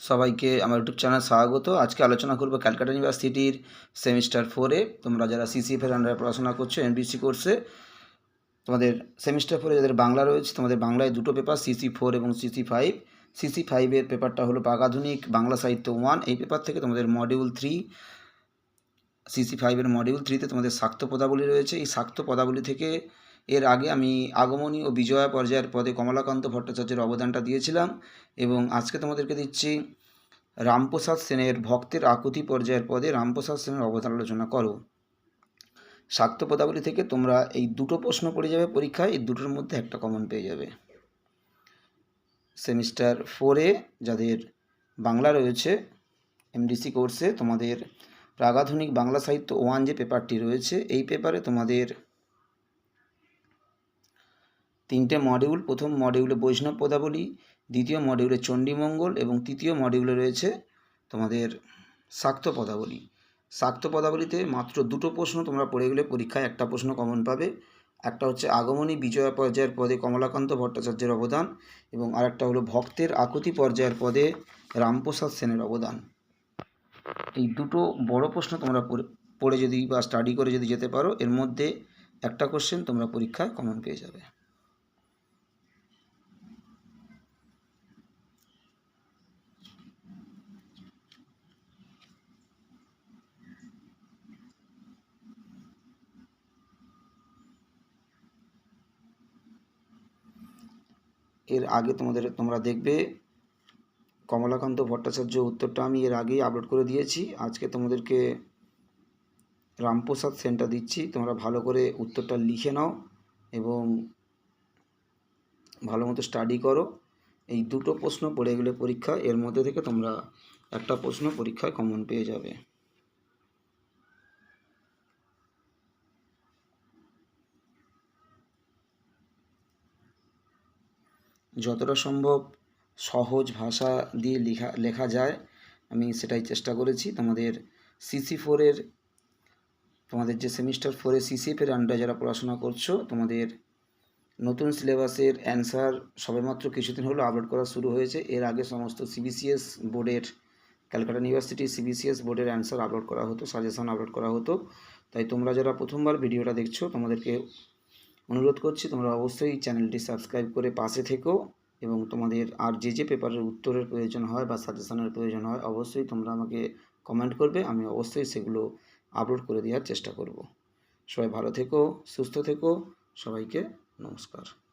সবাইকে আমার YouTube channel স্বাগত। আজকে আলোচনা করব ক্যালকাটা ইউনিভার্সিটির সেমিস্টার ফোরে তোমরা যারা সিসিএফের আন্ডারে পড়াশোনা করছ এমবিসি কোর্সে তোমাদের সেমিস্টার ফোরে যাদের বাংলা রয়েছে, তোমাদের বাংলায় দুটো পেপার সিসি ফোর এবং সিসি ফাইভ সিসি ফাইভের পেপারটা হলো পাগাধুনিক বাংলা সাহিত্য ওয়ান এই পেপার থেকে তোমাদের মডিউল থ্রি সিসি ফাইভের মডিউল থ্রিতে তোমাদের শাক্ত পদাবলী রয়েছে। এই শাক্ত পদাবলী থেকে এর আগে আমি আগমনী ও বিজয়া পর্যায়ের পদে কমলাকান্ত ভট্টাচার্যের অবদানটা দিয়েছিলাম এবং আজকে তোমাদেরকে দিচ্ছি রামপ্রসাদ সেনের ভক্তের আকুতি পর্যায়ের পদে রামপ্রসাদ সেনের অবদান আলোচনা করো। শাক্ত পদাবলী থেকে তোমরা এই দুটো প্রশ্ন পড়ে যাবে পরীক্ষায়, এই দুটোর মধ্যে একটা কমন পেয়ে যাবে। সেমিস্টার ফোরে যাদের বাংলা রয়েছে এমডিসি কোর্সে তোমাদের প্রাগাধুনিক বাংলা সাহিত্য ওয়ান যে পেপারটি রয়েছে, এই পেপারে তোমাদের তিনটে মডিউল প্রথম মডিউলে বৈষ্ণব পদাবলী, দ্বিতীয় মডিউলে চণ্ডীমঙ্গল এবং তৃতীয় মডিউলে রয়েছে তোমাদের শাক্ত পদাবলী। শাক্ত পদাবলীতে মাত্র দুটো প্রশ্ন তোমরা পড়ে গেলে পরীক্ষায় একটা প্রশ্ন কমন পাবে। একটা হচ্ছে আগমনী বিজয়া পর্যায়ের পদে কমলাকান্ত ভট্টাচার্যের অবদান এবং আরেকটা হলো ভক্তের আকুতি পর্যায়ের পদে রামপ্রসাদ সেনের অবদান। এই দুটো বড় প্রশ্ন তোমরা পড়ে- যদি বা স্টাডি করে যদি যেতে পারো, এর মধ্যে একটা কোশ্চেন তোমরা পরীক্ষায় কমন পেয়ে যাবে। এর আগে তোমাদের, তোমরা দেখবে কমলাকান্ত ভট্টাচার্য উত্তরটা আমি এর আগেই আপলোড করে দিয়েছি। আজকে তোমাদেরকে রামপ্রসাদ সেনটা দিচ্ছি। তোমরা ভালো করে উত্তরটা লিখে নাও এবং ভালো মতো স্টাডি করো। এই দুটো প্রশ্ন পড়ে গেলে পরীক্ষা, এর মধ্যে থেকে তোমরা একটা প্রশ্ন পরীক্ষায় কমন পেয়ে যাবে। যতটা সম্ভব সহজ ভাষা দিয়ে লেখা লেখা যায়, আমি সেটাই চেষ্টা করেছি। তোমাদের সিসি ফোরের তোমাদের যে সেমিস্টার ফোরে সিসিএফের আন্ডারে যারা পড়াশোনা করছ, তোমাদের নতুন সিলেবাসের অ্যান্সার সবেমাত্র কিছুদিন হলো আপলোড করা শুরু হয়েছে। এর আগে সমস্ত সিবিসিএস বোর্ডের ক্যালকাটা ইউনিভার্সিটি সিবিসিএস বোর্ডের অ্যান্সার আপলোড করা হতো সাজেশন আপলোড করা হতো। তাই তোমরা যারা প্রথমবার ভিডিওটা দেখছ, তোমাদেরকে অনুরোধ করছি, তোমরা অবশ্যই চ্যানেলটি সাবস্ক্রাইব করে পাশে থেকো এবং তোমাদের আর যে যে পেপারের উত্তরের প্রয়োজন হয় বা সাজেশনের প্রয়োজন হয়, অবশ্যই তোমরা আমাকে কমেন্ট করবে, আমি অবশ্যই সেগুলো আপলোড করে দেওয়ার চেষ্টা করব। সবাই ভালো থেকো, সুস্থ থেকো, সবাইকে নমস্কার।